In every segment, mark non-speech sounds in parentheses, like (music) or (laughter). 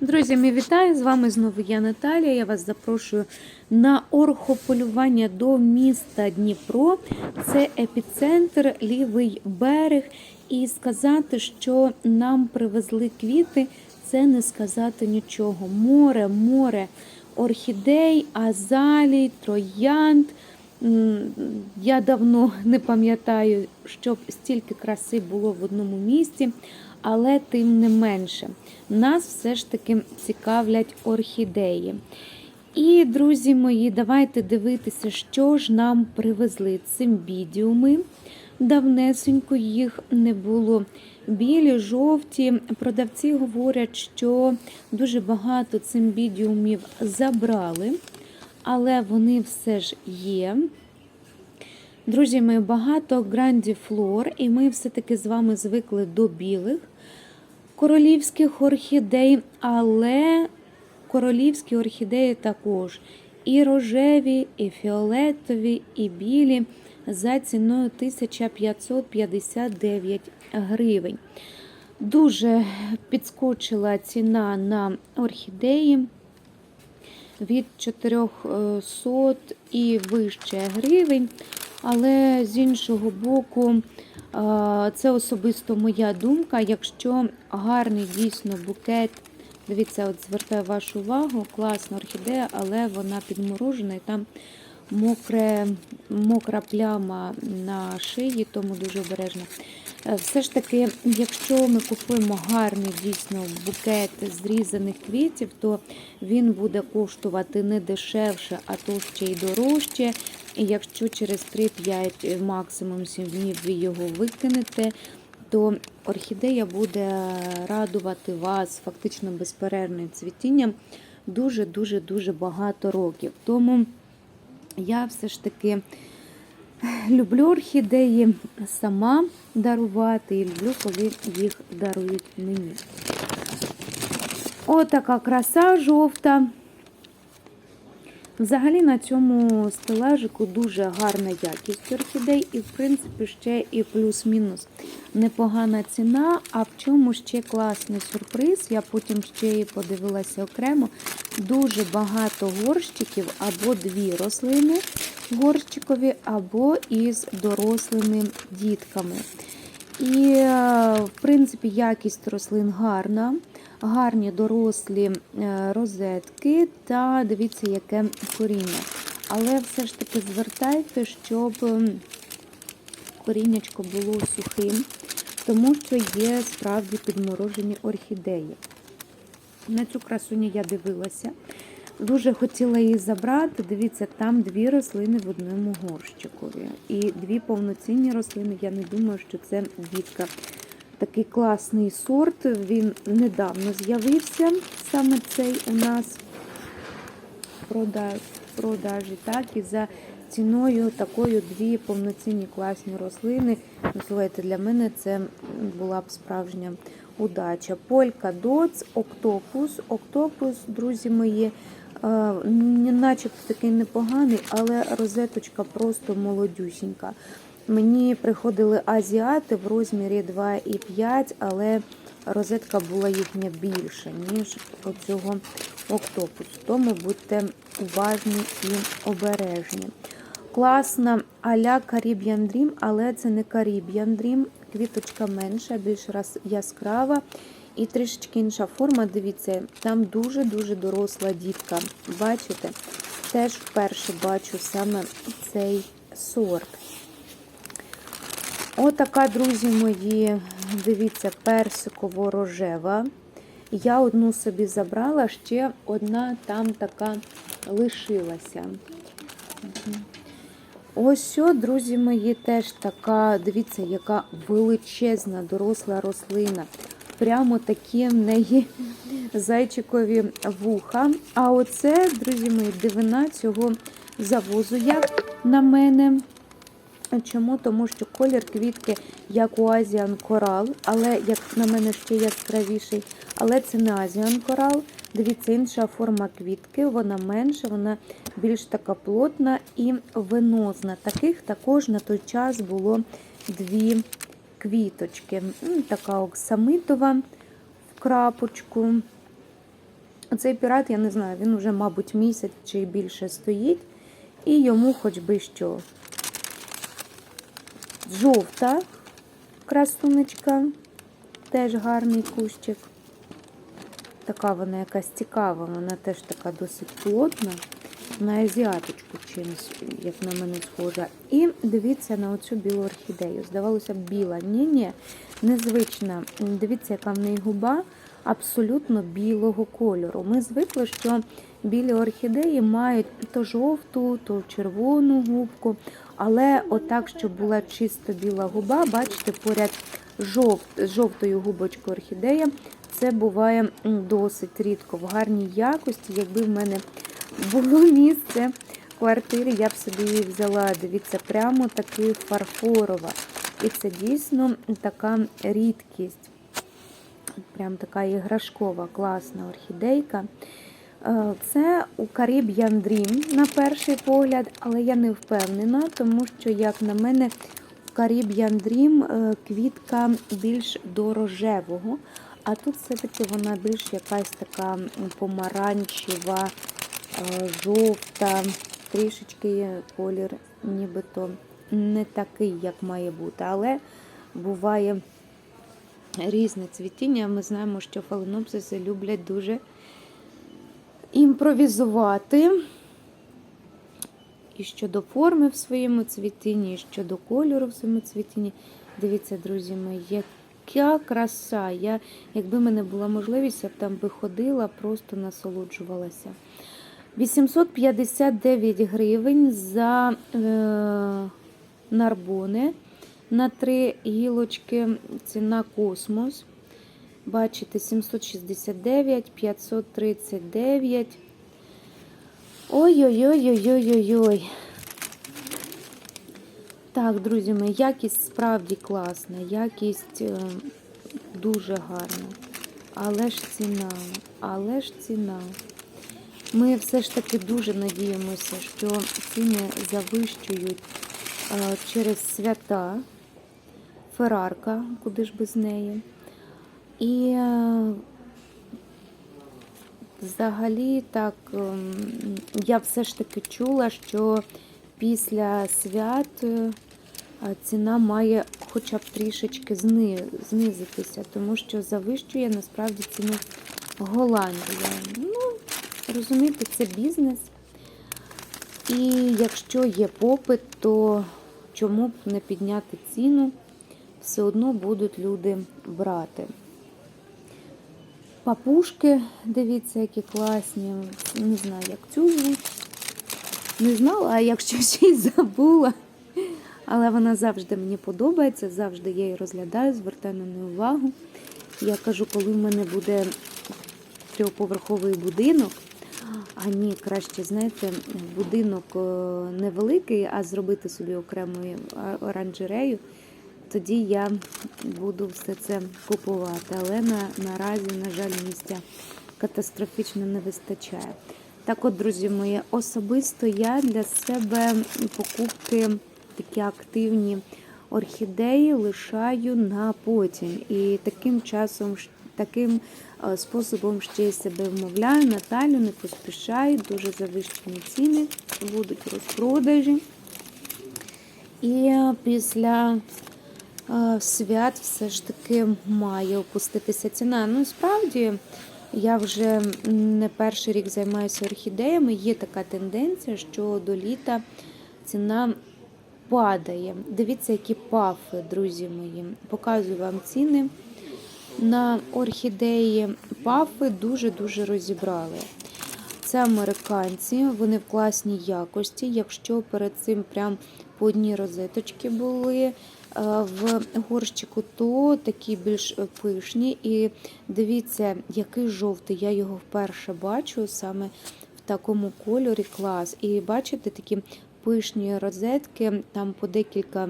Друзі, мій вітаю! З вами знову я Наталія. Я вас запрошую на орхополювання до міста Дніпро. Це епіцентр, лівий берег. І сказати, що нам привезли квіти, це не сказати нічого. Море, море орхідей, азалій, троянд. Я давно не пам'ятаю, щоб стільки краси було в одному місці, але тим не менше, нас все ж таки цікавлять орхідеї. І, друзі мої, давайте дивитися, що ж нам привезли цимбідіуми. Давнесенько їх не було. Білі, жовті. Продавці говорять, що дуже багато цимбідіумів забрали, але вони все ж є. Друзі, ми багато грандіфлор, і ми все-таки з вами звикли до білих королівських орхідей, але королівські орхідеї також і рожеві, і фіолетові, і білі за ціною 1559 гривень. Дуже підскочила ціна на орхідеї від 400 і вище гривень. Але з іншого боку, це особисто моя думка. Якщо гарний дійсно букет, дивіться, от звертаю вашу увагу, класна орхідея, але вона підморожена і там мокре, мокра пляма на шиї, тому дуже обережно. Е, Все ж таки, якщо ми купуємо гарний дійсно букет зрізаних квітів, то він буде коштувати не дешевше, а то ще й дорожче. І якщо через 3-5, максимум 7 днів ви його викинете, то орхідея буде радувати вас фактично безперервним цвітінням дуже-дуже дуже багато років. Тому я все ж таки люблю орхідеї сама дарувати і люблю, коли їх дарують мені. Отака краса жовта. Взагалі на цьому стелажику дуже гарна якість орхідей, і, в принципі, ще і плюс-мінус непогана ціна. А в чому ще класний сюрприз? Я потім ще і подивилася окремо. Дуже багато горщиків або дві рослини горщикові, або із дорослими дітками. І, е, в принципі, якість рослин гарна, гарні дорослі е, розетки та дивіться, яке коріння. Але все ж таки звертайте, щоб коріннячко було сухим, тому що є справді підморожені орхідеї. На цю красуню я дивилася. Дуже хотіла її забрати. Дивіться, там дві рослини в одному горщикові. І дві повноцінні рослини. Я не думаю, що це дітка. Такий класний сорт. Він недавно з'явився. Саме цей у нас продаж, продажі. Так, і за ціною такою дві повноцінні класні рослини. Ну, слухайте, для мене це була б справжня удача. Полька доц, октопус. Октопус, друзі мої. Е, начебто такий непоганий, але розеточка просто молодюсінька. Мені приходили азіати в розмірі 2,5, але розетка була їхня більша, ніж оцього октопусу. Тому будьте уважні і обережні. Класна а-ля Caribbean Dream, але це не Caribbean Dream. Квіточка менша, більш яскрава. І трішечки інша форма, дивіться, там дуже-дуже доросла дітка. Бачите? Теж вперше бачу саме цей сорт. Отака, друзі мої, дивіться, персиково-рожева. Я одну собі забрала, ще одна там така лишилася. Ось друзі мої, теж така, дивіться, яка величезна доросла рослина прямо такі в неї зайчикові вуха. А оце, друзі мої, дивина цього завозу, як на мене. Чому? Тому що колір квітки, як у Азіан Корал, але, як на мене, ще яскравіший. Але це не Азіан Корал. Дивіться, інша форма квітки, вона менша, вона більш така плотна і венозна. Таких також на той час було дві квіточки. Така оксамитова в крапочку. Цей пірат, я не знаю, він вже, мабуть, місяць чи більше стоїть, і йому хоч би що. Жовта красунечка, теж гарний кущик. Така вона якась цікава, вона теж така досить плотна. На азіаточку чимось, як на мене схожа. І дивіться на оцю білу орхідею. Здавалося б, біла. Ні-ні, незвична. Дивіться, яка в неї губа абсолютно білого кольору. Ми звикли, що білі орхідеї мають то жовту, то червону губку. Але отак, щоб була чисто біла губа, бачите, поряд жовт, жовтою губочкою орхідея, це буває досить рідко в гарній якості. Якби в мене було (laughs) місце в квартирі, я б собі її взяла. Дивіться, прямо таки фарфорова. І це дійсно така рідкість. Прям така іграшкова, класна орхідейка. Е, Це у Caribbean Dream на перший погляд, але я не впевнена, тому що, як на мене, у Caribbean Dream е, квітка більш до рожевого, а тут все-таки вона більш якась така помаранчева, е, жовта, трішечки колір нібито не такий, як має бути, але буває різне цвітіння. Ми знаємо, що фаленопсиси люблять дуже імпровізувати. І щодо форми в своєму цвітінні, і щодо кольору в своєму цвітінні. Дивіться, друзі мої, яка краса. Я, якби в мене була можливість, я б там би ходила, просто насолоджувалася. 859 гривень за е, нарбони на три гілочки. Ціна космос. Бачите, 769, 539. Ой-ой-ой-ой-ой-ой-ой. Так, друзі мої, якість справді класна, якість е, дуже гарна. Але ж ціна, але ж ціна. Ми все ж таки дуже надіємося, що ціни завищують е, через свята. Феррарка, куди ж без неї. І е, взагалі так, ем, я все ж таки чула, що після свят е, ціна має хоча б трішечки знизитися, тому що завищує насправді ціну Голландія. Ну, розумієте, це бізнес. І якщо є попит, то чому б не підняти ціну? Все одно будуть люди брати. Папушки, дивіться, які класні. Не знаю, як цю звуть. Не знала, а якщо (laughs) ще й забула. Але вона завжди мені подобається, завжди я її розглядаю, звертаю на неї увагу. Я кажу, коли в мене буде трьохповерховий будинок, а ні, краще, знаєте, будинок е, невеликий, а зробити собі окрему оранжерею, тоді я буду все це купувати. Але на, наразі, на жаль, місця катастрофічно не вистачає. Так от, друзі мої, особисто я для себе покупки такі активні орхідеї лишаю на потім. І таким часом, таким е, способом ще й себе вмовляю. Наталю, не поспішай, дуже завищені ціни, будуть розпродажі. І е, після свят все ж таки має опуститися ціна. Ну, справді, я вже не перший рік займаюся орхідеями. Є така тенденція, що до літа ціна падає. Дивіться, які пафи, друзі мої. Показую вам ціни на орхідеї. Пафи дуже-дуже розібрали. Це американці, вони в класній якості. Якщо перед цим прям по одній розеточки були е, в горщику, то такі більш пишні. І дивіться, який жовтий. Я його вперше бачу саме в такому кольорі клас. І бачите, такі пишні розетки, там по декілька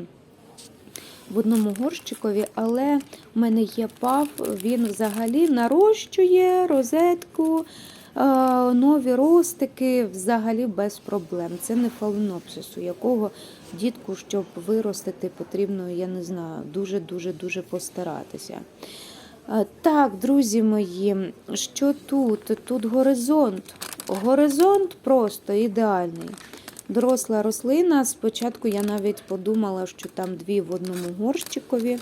в одному горщикові, але в мене є пав, він взагалі нарощує розетку, е, нові ростики взагалі без проблем. Це не фаленопсис, у якого дітку, щоб виростити, потрібно, я не знаю, дуже-дуже дуже постаратися. Е, Так, друзі мої, що тут? Тут горизонт. Горизонт просто ідеальний. Доросла рослина. Спочатку я навіть подумала, що там дві в одному горщикові.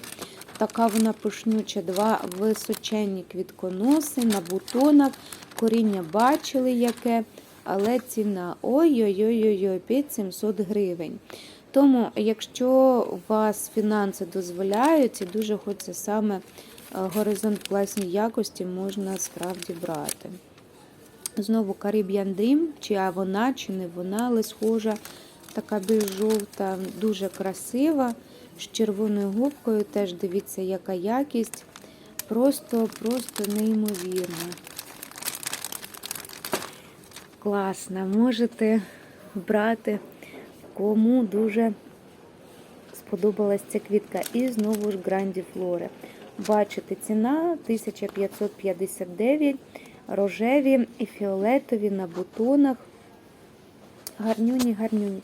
Така вона пишнюча, два височенні квітконоси на бутонах. Коріння бачили яке, але ціна ой-ой-ой, 5700 гривень. Тому, якщо у вас фінанси дозволяють і дуже хочеться саме е, горизонт класній якості, можна справді брати. Знову Caribbean Dream, чи а вона, чи не вона, але схожа, така більш жовта, дуже красива, з червоною губкою. Теж дивіться, яка якість. Просто, просто неймовірна. Класна. Можете брати, кому дуже сподобалась ця квітка. І знову ж Гранді Флоре. Бачите, ціна 1559, рожеві і фіолетові на бутонах. Гарнюні, гарнюні.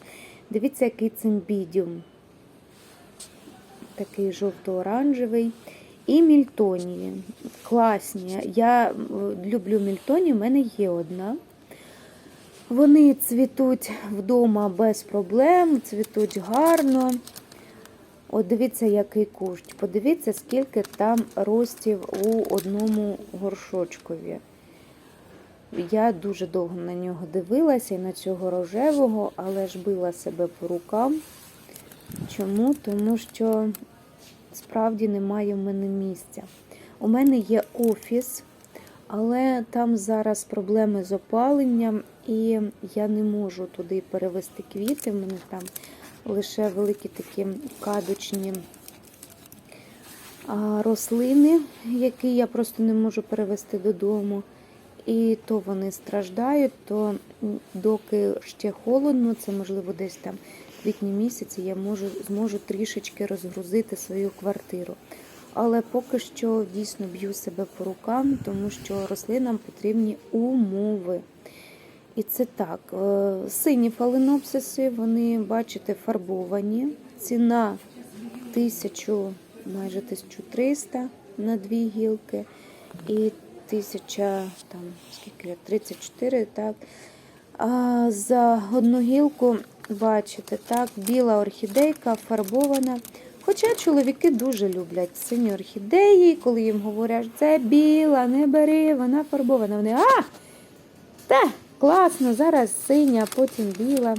Дивіться, який цимбідіум. Такий жовто-оранжевий. І мільтонії. Класні. Я е, люблю мільтонії, в мене є одна. Вони цвітуть вдома без проблем, цвітуть гарно. От дивіться, який кущ. Подивіться, скільки там ростів у одному горшочкові. Я дуже довго на нього дивилася і на цього рожевого, але ж била себе по рукам. Чому? Тому що справді немає в мене місця. У мене є офіс, але там зараз проблеми з опаленням, і я не можу туди перевести квіти. В мене там лише великі такі кадочні рослини, які я просто не можу перевести додому. І то вони страждають, то доки ще холодно, це можливо десь там в квітні місяці я можу, зможу трішечки розгрузити свою квартиру. Але поки що дійсно б'ю себе по рукам, тому що рослинам потрібні умови. І це так. е, Сині фаленопсиси, вони, бачите, фарбовані. Ціна 1000, майже 1300 на дві гілки. І 1000, там, скільки, 34, так. А за одну гілку, бачите, так, біла орхідейка фарбована. Хоча чоловіки дуже люблять сині орхідеї, коли їм говорять, це біла, не бери, вона фарбована. Вони а! Та, класно, зараз синя, потім біла.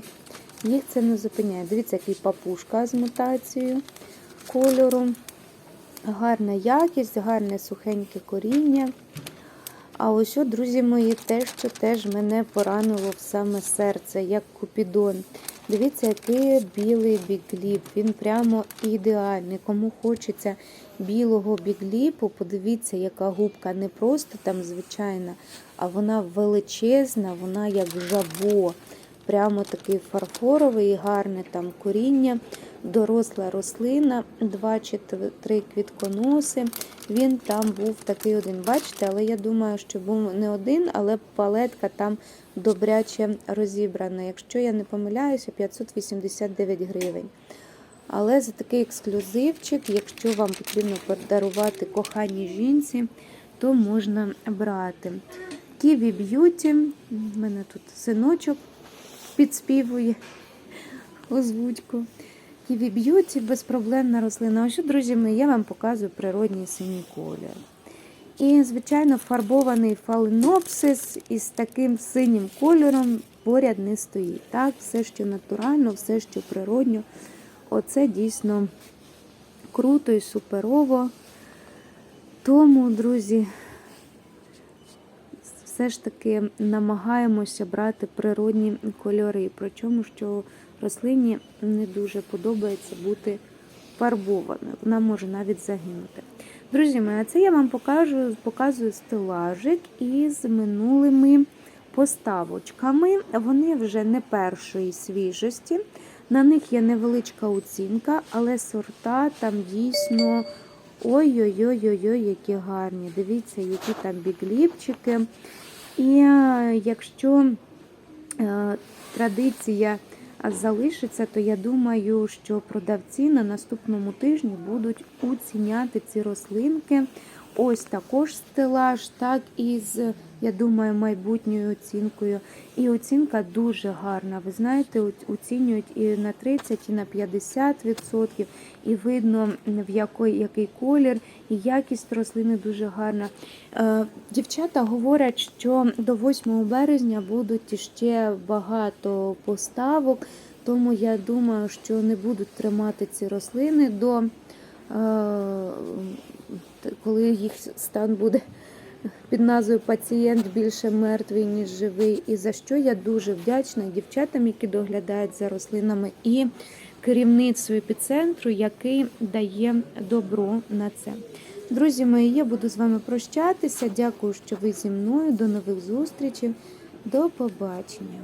Їх це не зупиняє. Дивіться, який папушка з мутацією кольору. Гарна якість, гарне сухеньке коріння. А ось, що, друзі мої, те, що теж мене поранило в саме серце, як купідон. Дивіться, який білий бігліп. Він прямо ідеальний. Кому хочеться білого бігліпу, подивіться, яка губка не просто там звичайна, а вона величезна, вона як жабо. Прямо такий фарфоровий, гарне там коріння, доросла рослина, два чи три квітконоси. Він там був такий один, бачите, але я думаю, що був не один, але палетка там добряче розібрана. Якщо я не помиляюся, 589 гривень. Але за такий ексклюзивчик, якщо вам потрібно подарувати коханій жінці, то можна брати. Ківі Б'юті, в мене тут синочок підспівує озвучку. Ківі Б'юті безпроблемна рослина. Що, друзі мої, я вам показую природній синій колір. І, звичайно, фарбований фаленопсис із таким синім кольором поряд не стоїть. Так, все, що натурально, все, що природньо. Оце дійсно круто і суперово. Тому, друзі, все ж таки намагаємося брати природні кольори. Причому, що рослині не дуже подобається бути фарбованою. Вона може навіть загинути. Друзі мої, а це я вам покажу, показую стелажик із минулими поставочками. Вони вже не першої свіжості. На них є невеличка оцінка, але сорта там дійсно ой-ой-ой, які гарні. Дивіться, які там бігліпчики. І е, якщо е, традиція залишиться, то я думаю, що продавці на наступному тижні будуть уціняти ці рослинки. Ось також стелаж, так і з, я думаю, майбутньою оцінкою. І оцінка дуже гарна. Ви знаєте, оцінюють і на 30, і на 50%, і видно, в який, який колір, і якість рослини дуже гарна. Е, Дівчата говорять, що до 8 березня будуть ще багато поставок, тому я думаю, що не будуть тримати ці рослини до е, коли їх стан буде під назвою Пацієнт більше мертвий, ніж живий. І за що я дуже вдячна дівчатам, які доглядають за рослинами, і керівництву епіцентру, який дає добро на це. Друзі мої, я буду з вами прощатися. Дякую, що ви зі мною. До нових зустрічей. До побачення.